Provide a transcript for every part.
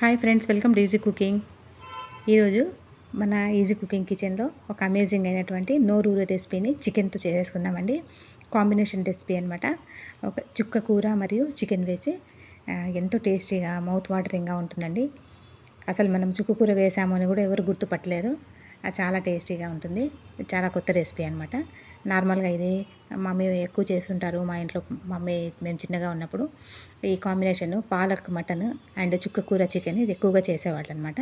Hi friends welcome to easy cooking. ఈరోజు మన easy cooking కిచెన్లో ఒక అమేజింగ్ అయినటువంటి నోరూరు రెసిపీని చికెన్తో చేసేసుకుందామండి కాంబినేషన్ రెసిపీ అనమాట ఒక చుక్క కూర మరియు చికెన్ వేసి ఎంతో టేస్టీగా మౌత్ వాటరింగ్గా ఉంటుందండి. అసలు మనం చుక్క కూర వేసాము అని కూడా ఎవరు గుర్తుపట్టలేరు. అది చాలా టేస్టీగా ఉంటుంది. చాలా కొత్త రెసిపీ అనమాట నార్మల్గా ఇది మమ్మీ ఎక్కువ చేస్తుంటారు మా ఇంట్లో మమ్మీ మేము చిన్నగా ఉన్నప్పుడు. ఈ కాంబినేషన్ పాలక్ మటన్ అండ్ చుక్క కూర చికెన్ ఇది ఎక్కువగా చేసేవాళ్ళు అనమాట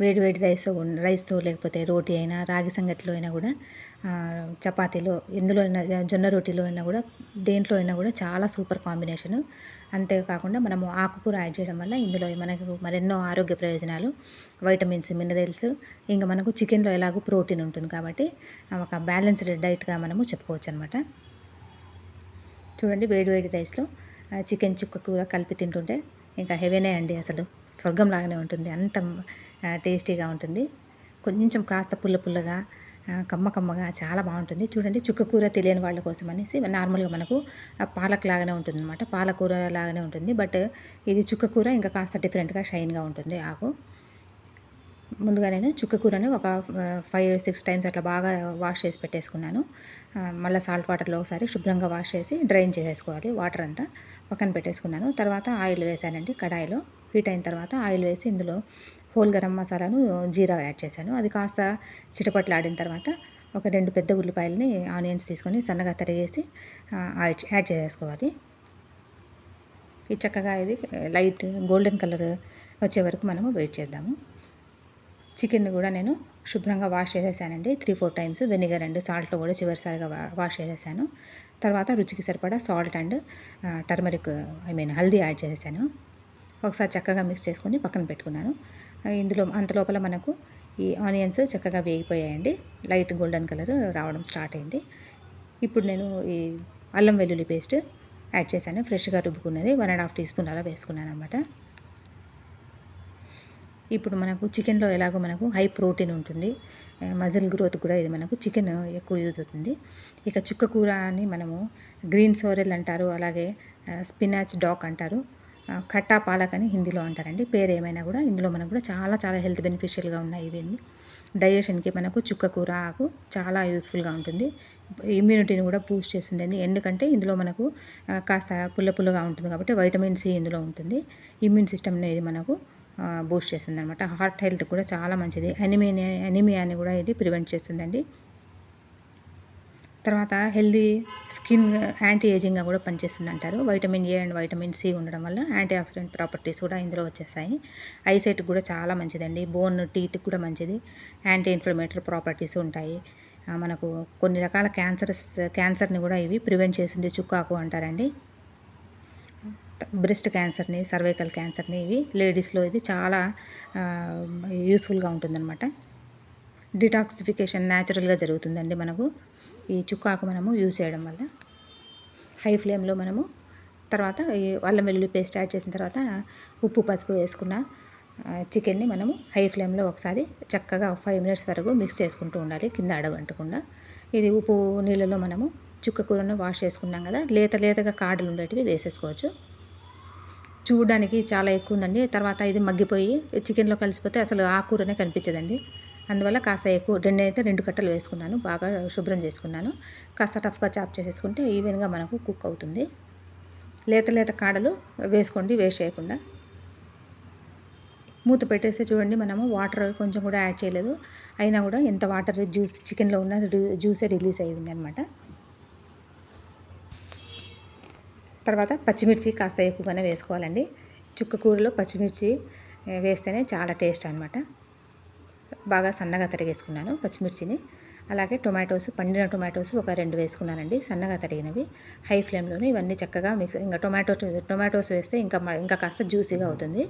వేడి వేడి రైస్ రైస్తో లేకపోతే రోటీ అయినా రాగి సంగటిలో అయినా కూడా చపాతీలో ఎందులో అయినా జొన్న రోటీలో అయినా కూడా దేంట్లో అయినా కూడా చాలా సూపర్ కాంబినేషను. అంతేకాకుండా మనము ఆకుకూర యాడ్ చేయడం వల్ల ఇందులో మనకు మరెన్నో ఆరోగ్య ప్రయోజనాలు వైటమిన్స్ మినరల్స్ ఇంకా మనకు చికెన్లో ఎలాగో ప్రోటీన్ ఉంటుంది కాబట్టి ఒక బ్యాలెన్స్డ్ డైట్గా మనము చెప్పుకోవచ్చు అనమాట చూడండి వేడి వేడి రైస్లో చికెన్ చుక్క కూర కలిపి తింటుంటే ఇంకా హెవెనే అండి అసలు. స్వర్గం లాగానే ఉంటుంది. అంత టేస్టీగా ఉంటుంది. కొంచెం కాస్త పుల్ల పుల్లగా కమ్మ కమ్మగా చాలా బాగుంటుంది. చూడండి చుక్క కూర తెలియని వాళ్ళ కోసం అనేసి నార్మల్గా మనకు ఆ పాలక్ లాగానే ఉంటుంది అనమాట పాలకూర లాగానే ఉంటుంది. బట్ ఇది చుక్క కూర ఇంకా కాస్త డిఫరెంట్గా షైన్గా ఉంటుంది ఆకు. ముందుగా నేను చుక్క కూరని ఒక ఫైవ్ సిక్స్ టైమ్స్ అట్లా బాగా వాష్ చేసి పెట్టేసుకున్నాను. మళ్ళీ సాల్ట్ వాటర్లో ఒకసారి శుభ్రంగా వాష్ చేసి డ్రైన్ చేసేసుకోవాలి వాటర్ అంతా. పక్కన పెట్టేసుకున్నాను. తర్వాత ఆయిల్ వేసానండి కడాయిలో. హీట్ అయిన తర్వాత ఆయిల్ వేసి ఇందులో హోల్ గరం మసాలాను జీరా యాడ్ చేశాను. అది కాస్త చిటపట్లాడిన తర్వాత ఒక రెండు పెద్ద ఉల్లిపాయలని ఆనియన్స్ తీసుకొని సన్నగా తరిగేసి యాడ్ యాడ్ చేసేసుకోవాలి. ఇది చక్కగా ఇది లైట్ గోల్డెన్ కలర్ వచ్చే వరకు మనము వెయిట్ చేద్దాము. చికెన్ కూడా నేను శుభ్రంగా వాష్ చేసేసానండి. Three four times vinegar and సాల్ట్లో కూడా చివరిసారిగా వాష్ చేసేసాను. తర్వాత రుచికి సరిపడా salt and turmeric I mean haldi add చేసేసాను. ఒకసారి చక్కగా మిక్స్ చేసుకొని పక్కన పెట్టుకున్నాను. ఇందులో అంత లోపల మనకు ఈ ఆనియన్స్ చక్కగా వేగిపోయాయండి. లైట్ గోల్డెన్ కలర్ రావడం స్టార్ట్ అయింది. ఇప్పుడు నేను ఈ అల్లం వెల్లుల్లి పేస్ట్ యాడ్ చేశాను. ఫ్రెష్గా రుబ్బుకున్నది one and half teaspoon అలా వేసుకున్నాను అనమాట ఇప్పుడు మనకు చికెన్లో ఎలాగో మనకు హై ప్రోటీన్ ఉంటుంది. మజిల్ గ్రోత్ కూడా ఇది మనకు చికెన్ ఎక్కువ యూజ్ అవుతుంది. ఇక చుక్క కూర అని మనము గ్రీన్ సోరెల్ అంటారు అలాగే స్పినాచ్ డాక్ అంటారు. కట్టా పాలక్ అని హిందీలో అంటారండి. పేరు ఏమైనా కూడా ఇందులో మనకు కూడా చాలా చాలా హెల్త్ బెనిఫిషియల్గా ఉన్నాయి ఇవన్నీ. డైజెషన్కి మనకు చుక్క కూర ఆకు చాలా యూస్ఫుల్గా ఉంటుంది. ఇమ్యూనిటీని కూడా బూస్ట్ చేస్తుంది. ఎందుకంటే ఇందులో మనకు కాస్త పుల్ల పుల్లగా ఉంటుంది కాబట్టి వైటమిన్ సి ఇందులో ఉంటుంది. ఇమ్యూన్ సిస్టమ్ అనేది మనకు బూస్ట్ చేస్తుంది అనమాట హార్ట్ హెల్త్ కూడా చాలా మంచిది. అనిమియా అనిమియాని కూడా ఇది ప్రివెంట్ చేస్తుందండి. తర్వాత హెల్దీ స్కిన్ యాంటీ ఏజింగ్గా కూడా పనిచేస్తుంది అంటారు vitamin A and vitamin C ఉండడం వల్ల యాంటీ ఆక్సిడెంట్ ప్రాపర్టీస్ కూడా ఇందులో వచ్చేస్తాయి ఐసైట్ కూడా చాలా మంచిదండి. బోన్ టీత్ కూడా మంచిది. యాంటీ ఇన్ఫ్లమేటరీ ప్రాపర్టీస్ ఉంటాయి. మనకు కొన్ని రకాల క్యాన్సర్స్ క్యాన్సర్ని కూడా ఇవి ప్రివెంట్ చేసింది చుక్కాకు అంటారండి. బ్రెస్ట్ క్యాన్సర్ని సర్వైకల్ క్యాన్సర్ని ఇవి లేడీస్లో ఇది చాలా యూస్ఫుల్గా ఉంటుందన్నమాట. డిటాక్సిఫికేషన్ న్యాచురల్గా జరుగుతుందండి మనకు. ఈ చుక్కాకు మనము యూజ్ చేయడం వల్ల. హై ఫ్లేమ్లో మనము తర్వాత ఈ అల్లం వెల్లుల్లి పేస్ట్ యాడ్ చేసిన తర్వాత ఉప్పు పసుపు వేసుకున్న చికెన్ని మనము హై ఫ్లేమ్లో ఒకసారి చక్కగా ఫైవ్ మినిట్స్ వరకు మిక్స్ చేసుకుంటూ ఉండాలి కింద అడగంటకుండా. ఇది ఉప్పు నీళ్ళలో మనము చుక్క కూరను వాష్ చేసుకున్నాం కదా లేత లేతగా కాడలు ఉండేటివి వేసేసుకోవచ్చు. చూడడానికి చాలా ఎక్కువ ఉందండి. తర్వాత ఇది మగ్గిపోయి చికెన్లో కలిసిపోతే అసలు ఆ కూరనే కనిపించదండి. అందువల్ల కాస్త ఎక్కువ రెండు అయితే రెండు కట్టలు వేసుకున్నాను బాగా శుభ్రం చేసుకున్నాను. కాస్త టఫ్గా చాప్ చేసేసుకుంటే ఈవెన్గా మనకు కుక్ అవుతుంది. లేత లేత కాడలు వేసుకోండి వేస్ట్ చేయకుండా. మూత పెట్టేస్తే చూడండి మనము వాటర్ కొంచెం కూడా యాడ్ చేయలేదు. అయినా కూడా ఎంత వాటర్ జ్యూస్ చికెన్లో ఉన్న జ్యూసే రిలీజ్ అయ్యింది అనమాట తర్వాత పచ్చిమిర్చి కాస్త ఎక్కువగానే వేసుకోవాలండి. చుక్క కూరలో పచ్చిమిర్చి వేస్తేనే చాలా టేస్ట్ అనమాట బాగా సన్నగా తరిగేసుకున్నాను పచ్చిమిర్చిని. అలాగే టొమాటోస్ పండిన టొమాటోస్ ఒక రెండు వేసుకున్నానండి సన్నగా తరిగినవి. హై ఫ్లేమ్లోనే ఇవన్నీ చక్కగా మిక్స్ ఇంకా టొమాటో టొమాటోస్ వేస్తే ఇంకా ఇంకా కాస్త జ్యూసీగా అవుతుంది.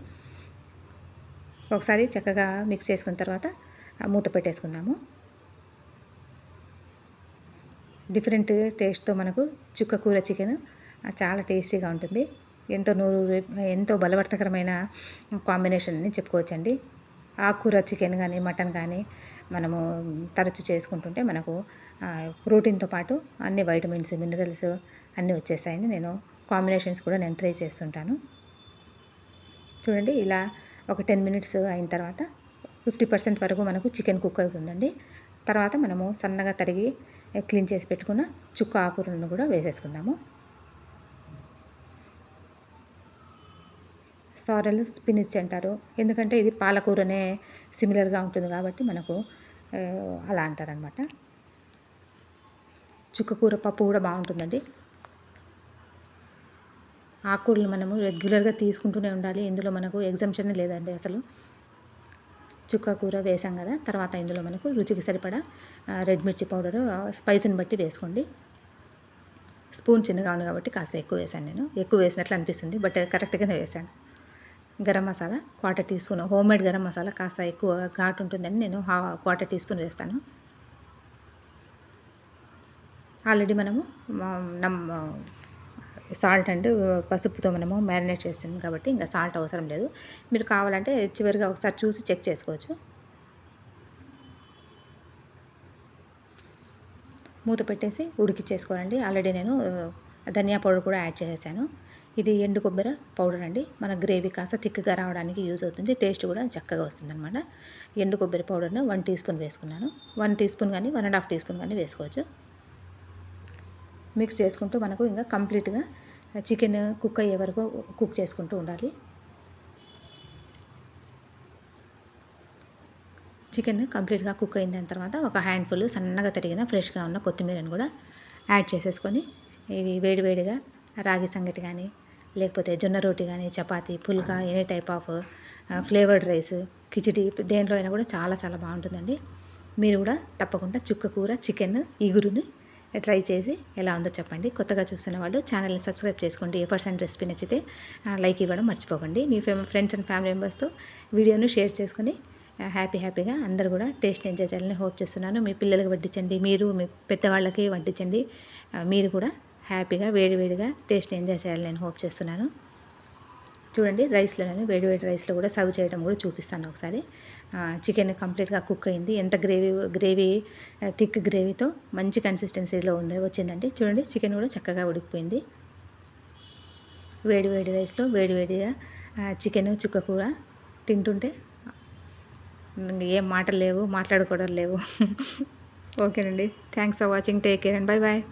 ఒకసారి చక్కగా మిక్స్ చేసుకున్న తర్వాత మూత పెట్టేసుకుందాము. డిఫరెంట్ టేస్ట్తో మనకు చుక్క కూర చికెన్ చాలా టేస్టీగా ఉంటుంది. ఎంతో నూరు ఎంతో బలవర్తకరమైన కాంబినేషన్ అని చెప్పుకోవచ్చండి. ఆకుకూర చికెన్ కానీ మటన్ కానీ మనము తరచు చేసుకుంటుంటే మనకు ప్రోటీన్తో పాటు అన్ని వైటమిన్స్ మినరల్స్ అన్నీ వచ్చేసాయని నేను కాంబినేషన్స్ కూడా నేను ట్రై చేస్తుంటాను. చూడండి ఇలా ఒక టెన్ మినిట్స్ అయిన తర్వాత ఫిఫ్టీ పర్సెంట్ వరకు మనకు చికెన్ కుక్ అవుతుందండి. తర్వాత మనము సన్నగా తరిగి క్లీన్ చేసి పెట్టుకున్న చుక్క ఆకులను కూడా వేసేసుకుందాము. సారెల్ స్పినిచ్ అంటారు. ఎందుకంటే ఇది పాలకూరనే సిమిలర్గా ఉంటుంది కాబట్టి మనకు అలా అంటారనమాట చుక్కకూర పప్పు కూడా బాగుంటుందండి. ఆకుకూరలు మనము రెగ్యులర్గా తీసుకుంటూనే ఉండాలి. ఇందులో మనకు ఎగ్జామ్షన్ లేదండి అసలు. చుక్క కూర వేసాం కదా తర్వాత ఇందులో మనకు రుచికి సరిపడా రెడ్ మిర్చి పౌడరు స్పైసీని బట్టి వేసుకోండి. స్పూన్ చిన్నగా ఉంది కాబట్టి కాస్త ఎక్కువ వేసాను నేను. ఎక్కువ వేసినట్లు అనిపిస్తుంది బట్ కరెక్ట్గానే వేసాను. Garam masala quarter teaspoon homemade garam masala కాస్త ఎక్కువ ఘాటు ఉంటుందని నేను హా క్వార్టర్ టీ స్పూన్ వేస్తాను. ఆల్రెడీ మనము నమ్ సాల్ట్ అండ్ పసుపుతో మనము మ్యారినేట్ చేస్తాం కాబట్టి ఇంకా సాల్ట్ అవసరం లేదు. మీరు కావాలంటే చివరిగా ఒకసారి చూసి చెక్ చేసుకోవచ్చు. మూత పెట్టేసి ఉడికిచ్చేసుకోవాలండి. ఆల్రెడీ నేను ధనియా పౌడర్ కూడా యాడ్ చేసేసాను. ఇది ఎండు కొబ్బరి పౌడర్ అండి. మన గ్రేవీ కాస్త థిక్గా రావడానికి యూజ్ అవుతుంది. టేస్ట్ కూడా చక్కగా వస్తుంది అనమాట ఎండు కొబ్బరి పౌడర్ను వన్ టీ స్పూన్ వేసుకున్నాను. వన్ టీ స్పూన్ కానీ one and half teaspoon కానీ వేసుకోవచ్చు. మిక్స్ చేసుకుంటూ మనకు ఇంకా కంప్లీట్గా చికెన్ కుక్ అయ్యే వరకు కుక్ చేసుకుంటూ ఉండాలి. చికెన్ కంప్లీట్గా కుక్ అయిన దాని తర్వాత ఒక హ్యాండ్ఫుల్ సన్నగా తరిగిన ఫ్రెష్గా ఉన్న కొత్తిమీరని కూడా యాడ్ చేసేసుకొని ఇవి వేడివేడిగా రాగి సంగటి కానీ లేకపోతే జొన్న రోటి కానీ chapati phulka any type of flavoured rice khichdi దేంట్లో అయినా కూడా చాలా చాలా బాగుంటుందండి. మీరు కూడా తప్పకుండా చుక్క కూర చికెన్ ఈగురుని ట్రై చేసి ఎలా ఉందో చెప్పండి. కొత్తగా చూస్తున్న వాళ్ళు ఛానల్ని సబ్స్క్రైబ్ చేసుకోండి. ఏ పర్సెంట్ రెసిపీ నచ్చితే లైక్ ఇవ్వడం మర్చిపోకండి. మీ ఫ్రెండ్స్ అండ్ ఫ్యామిలీ మెంబర్స్తో వీడియోను షేర్ చేసుకొని హ్యాపీ హ్యాపీగా అందరూ కూడా టేస్ట్ ఎంజాయ్ చేయాలని హోప్ చేస్తున్నాను. మీ పిల్లలకి వడ్డించండి. మీరు మీ పెద్దవాళ్ళకి వడ్డించండి. మీరు కూడా హ్యాపీగా వేడివేడిగా టేస్ట్ ఎంజాయ్ చేయాలని నేను హోప్ చేస్తున్నాను. చూడండి రైస్లో నేను వేడివేడి రైస్లో కూడా సర్వ్ చేయడం కూడా చూపిస్తాను ఒకసారి. చికెన్ కంప్లీట్గా కుక్ అయింది. ఎంత గ్రేవీ గ్రేవీ థిక్ గ్రేవీతో మంచి కన్సిస్టెన్సీలో ఉంది వచ్చిందండి. చూడండి చికెన్ కూడా చక్కగా ఉడికిపోయింది. వేడివేడి రైస్లో వేడివేడిగా చికెన్ చుక్క కూర తింటుంటే ఏం మాటలు లేవు మాట్లాడుకోవడం లేవు. ఓకేనండి. Thanks for watching. Take care and bye bye